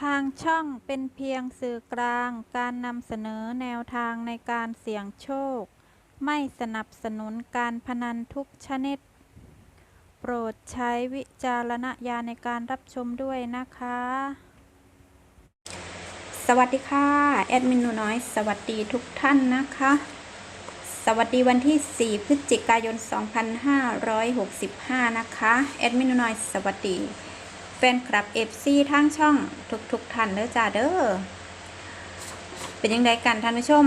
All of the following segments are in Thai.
ทางช่องเป็นเพียงสื่อกลางการนำเสนอแนวทางในการเสี่ยงโชค ไม่สนับสนุนการพนันทุกชนิด โปรดใช้วิจารณญาณในการรับชมด้วยนะคะ สวัสดีค่ะ แอดมินหนูน้อย สวัสดีทุกท่านนะคะ สวัสดีวันที่ 4 พฤศจิกายน 2565 นะคะ แอดมินหนูน้อย สวัสดี แฟนคลับ FC ทางช่องทุกๆท่านเด้อจ้าเด้อเป็นยังไงกันท่านผู้ชม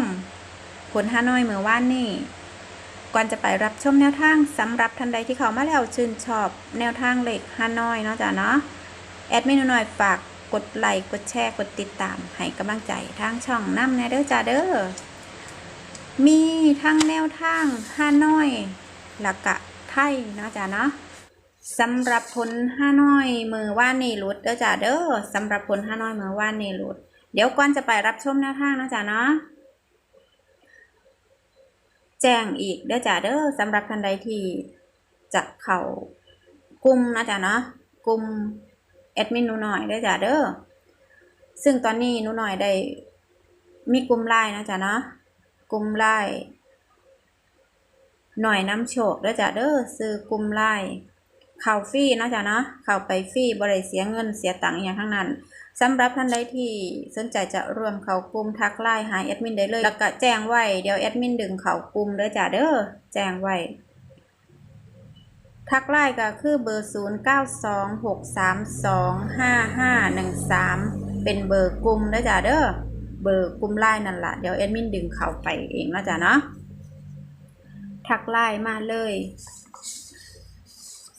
ผลฮานอยเมื่อวานนี่ก่อนจะไปรับชมแนวทางสำหรับท่านใดที่เขามาแล้วชื่นชอบแนวทางเหล็กฮานอยเนาะจ้าเนาะแอดมินหน่อยฝากกดไลค์กดแชร์กดติดตามให้กำลังใจทางช่องน้ำแนเด้อจ้าเด้อมีทั้งแนวทางฮานอยหลักกะไทยเนาะจ้าเนาะ สำหรับผลฮานอยมือว่านี่รุดเด้อจ้าเด้อสำหรับผลฮานอยมือว่านี่รุดเดี๋ยวก่อนจะไปรับชมแนวทางนะจ้าเนาะแจ้งอีกเด้อจ้าเด้อสำหรับท่านใดที่จะเข้ากลุ่มนะจ้าเนาะกลุ่มแอดมินหนูหน่อยได้อจ้ะเด้อซึ่งตอนนี้หนูหน่อยได้มีกลุ่มไลน์นะจ๊ะเนาะกลุ่มไลน์หน่อยน้ำโชคได้อจ้ะเด้อซื้อกลุ่มไลน์ ข้าฟรีเนาะจ๊ะเนาะเข้าไปฟรีบริเสียเงินเสียตังค์อย่างทั้งนั้นสำหรับท่านใดที่สนใจจะร่วมเขากลุ่มทักไลน์หาแอดมินได้เลย แล้วก็แจ้งไว้เดี๋ยวแอดมินดึงเขากลุ่มเด้อจ้ะเด้อแจ้งไว้ทักไลน์ก็คือเบอร์ 0 9 2 6 3 2 5 5 1 3 เป็นเบอร์กลุ่มนะจ๊ะเด้อ เบอร์กลุ่มไลน์นั่นแหละเดี๋ยวแอดมินดึงเข้าไปเองนะจ๊ะเนาะ ทักไลน์มาเลย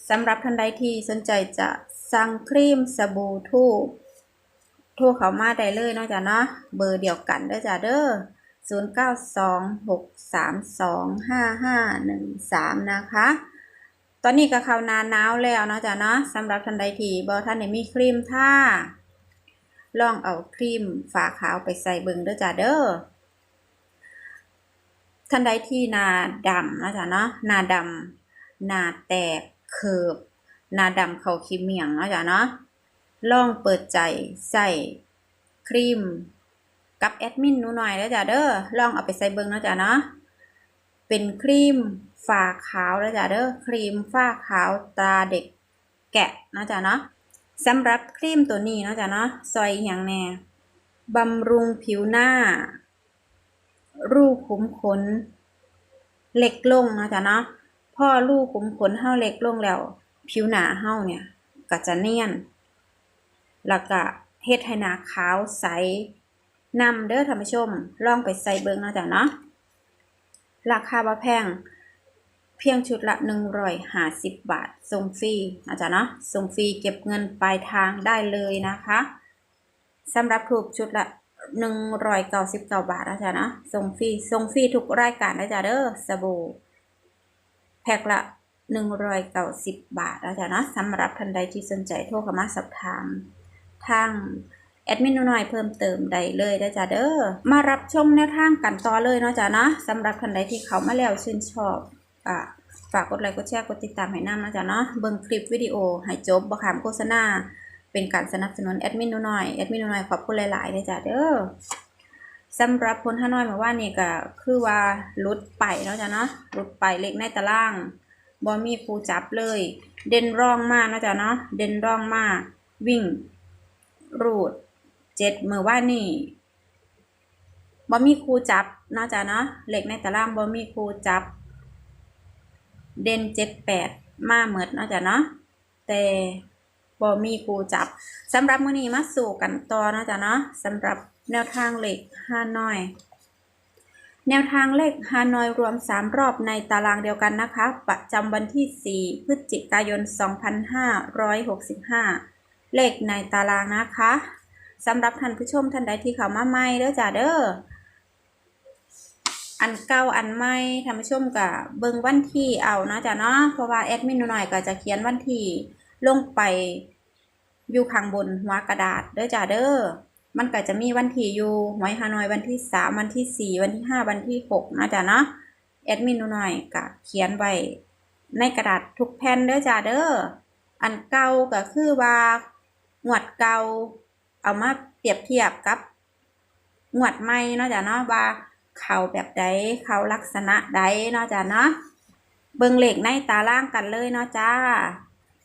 สำหรับท่านใดที่สนใจจะสั่งครีมสบู่ทูบโทรเขามาได้เลยเนาะจ๊ะเนาะเบอร์เดียวกันเด้อจ้ะเด้อ0 9 2 6 3 2 5 5 1 3 นะคะ ตอนนี้ก็เข้านาหนาวแล้วเนาะจ้ะเนาะสำหรับท่านใดที่บ่ท่านได้มีครีมท่าลองเอาครีมฝาขาวไปใส่เบิงเด้อจ้ะเด้อท่านใดที่นาดำนะจ้ะเนาะนาดำนาแตก เคิบนาดำเขาขี้เมียงนะจ้ะเนาะลองเปิดใจใส่ครีม กับแอดมินหนูหน่อยเด้อจ้ะเด้อลองเอาไปใส่เบิ่งนะจ้ะเนาะเป็นครีมฝ้าขาวแล้วจ้ะเด้อครีมฝ้าขาวตราเด็กแกะนะจ๊ะเนาะสำหรับครีมตัวนี้นะจ๊ะเนาะซอยอหย่างแน่บำรุงผิวหน้า รูขุมขนเล็กลงนะจ๊ะเนาะ พ่อรูกขุมขนเฮาเล็กลงแล้ว ผิวหนาเฮาเนี่ยก็จะเนียน แล้วก็เฮ็ดให้หน้าขาวใสนำเด้อท่านผู้ชม ลองไปใส่เบิ่งนะจ๊ะเนาะ ราคาบ่แพง เพียงชุดละ150บาท ส่งฟรีนะจ๊ะเนาะ ส่งฟรีเก็บเงินปลายทางได้เลยนะคะสำหรับถูกชุดละ199บาทนะจ๊ะเนาะ ส่งฟรี ส่งฟรีทุกรายการนะจ๊ะเด้อสบู่ แพ็คละ190บาทนะจ๊ะเนาะสำหรับท่านใดที่สนใจโทรเข้ามาสอบถามทางแอดมินหน่อยเพิ่มเติมได้เลยนะจ๊ะเด้อมารับชมแนวทางกันต่อเลยเนาะจ๊ะเนาะสำหรับท่านใดที่เขามาแล้วชื่นชอบอะฝากกดไลค์กดแชร์กดติดตามให้น้ำนะจ๊ะเนาะเบิ่งคลิปวิดีโอให้จบบ่ขามโฆษณา เป็นการสนับสนุนแอดมินหน่อยแอดมินหน่อยขอบคุณหลายๆเลยจ้ะเด้อ สำหรับผลฮาน้อยเมื่อวานี่ก็คือว่าลุดไปเนาะจ๊ะเนาะลุดไปเล็กในตารางบ่มีครูจับเลย เด่นร่องมากนะจ๊ะเนาะเด่นร่องมากวิ่ง รูดเจ็ดมือว่านี่บ่มีครูจับนะจ้ะเนาะเหล็กในตารางบ่มีครูจับ เด่นเจ็ดแปดมาเหมือดเนะจ้ะเนาะแต่บ่มีครูจับสำหรับมือนี้มาสู่กันต่อนะจ้ะเนาะสำหรับ แนวทางเหล็กฮานอย แนวทางเลขฮานอยรวม 3 รอบในตารางเดียวกันนะคะ ประจำวันที่ 4 พฤศจิกายน 2565 เลขในตารางนะคะสำหรับท่านผู้ชมท่านใดที่เข้ามาใหม่เด้อจ้าเด้ออันเก่าอันใหม่ท่านผู้ชมก็เบิ่งวันที่เอานะจ้าเนาะเพราะว่าแอดมินหน่อยก็จะเขียนวันที่ลงไปอยู่ข้างบนหัวกระดาษเด้อจ้าเด้อ มันก็จะมีวันที่อยู่หวยฮานอยวันที่สามวันที่สี่วันที่ห้าวันที่หกนะจ้าเนาะแอดมินหน่อยก็เขียนไว้ในกระดาษทุกแผ่นเด้อจ้าเด้ออันเก่าก็คือว่างวดเก่าเอามาเปรียบเทียบกับงวดใหม่เนาะจ้ะเนาะว่าเขาแบบใดเขาลักษณะใดเนาะจ้ะเนาะเบิ่งเลขในตารางกันเลยเนาะจ้า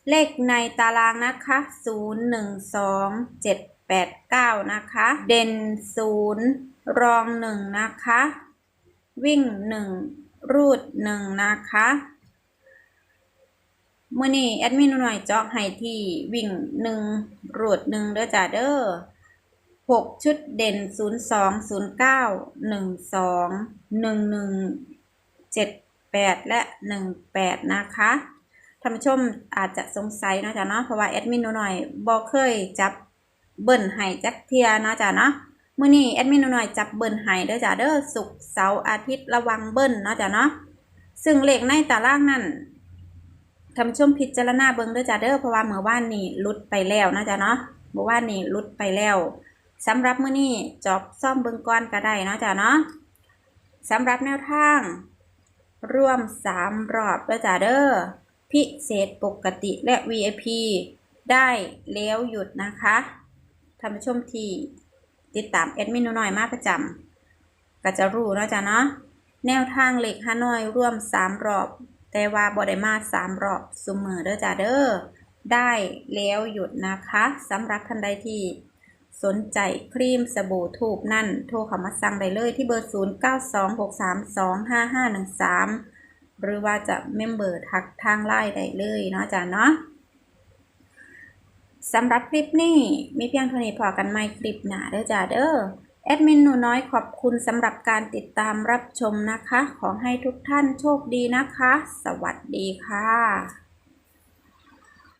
เลขในตารางนะคะ 0 1 2 7 8 9 นะคะ เด่น 0 รอง 1 นะคะ วิ่ง 1 รูด 1 นะคะมื่อนี้แอดมินหน่อยเจาะให้ที่วิ่ง1รูด1เด้อจ้าเด้อ6ชุดเด่น02 09 12 11 78และ18นะคะท่านผู้ชมอาจจะสงสัยเนาะจ๊ะเนาะเพราะว่าแอดมินหน่อยบ่เคยจับ เบิ่นให้จักเทียนะจ๊ะเนาะมื้อนี้แอดมินหนูหน่อยจับเบิ่นให้เด้อจ้ะเด้อศุกร์เสาร์อาทิตย์ระวังเบิ่นนะจ๊ะเนาะซึ่งเลขในตารางนั้นท่านผู้ชมพิจารณาเบิ่งเด้อจ้ะเด้อเพราะว่าเมื่อวานนี้ลุดไปแล้วนะจ๊ะเนาะเมื่อวานนี้ลุดไปแล้วสำหรับมื้อนี้จอบซ่อมเบิ่งก่อนก็ได้นะจ๊ะเนาะสำหรับแนวทางร่วมสามรอบเด้อจ้ะเด้อพิเศษปกติและ VIP ได้แล้วหยุดนะคะ ท่านผู้ชมที่ติดตามแอดมินหนูหน่อยมากประจำก็จะรู้เนาะจ๊ะเนาะแนวทางเหล็กฮานอยร่วมสามรอบ แต่ว่าบอด้มาสามรอบเสมเอเด้อจ้ะเด้อได้แล้วหยุดนะคะสำหรับท่านใดที่สนใจครีมสบู่ทูบนั่น โทรเข้ามาสั่งได้เลยที่เบอร์ 0926325513 หรือว่าจะเมมเบอร์ทักทางไลน์ได้เลยเนาะจ้ะเนาะ สำหรับคลิปนี้มีเพียงเท่านี้พอกันไหม่คลิปหนาเด้อจ้าเด้อแอดมินหนูน้อยขอบคุณสำหรับการติดตามรับชมนะคะ ขอให้ทุกท่านโชคดีนะคะ สวัสดีค่ะ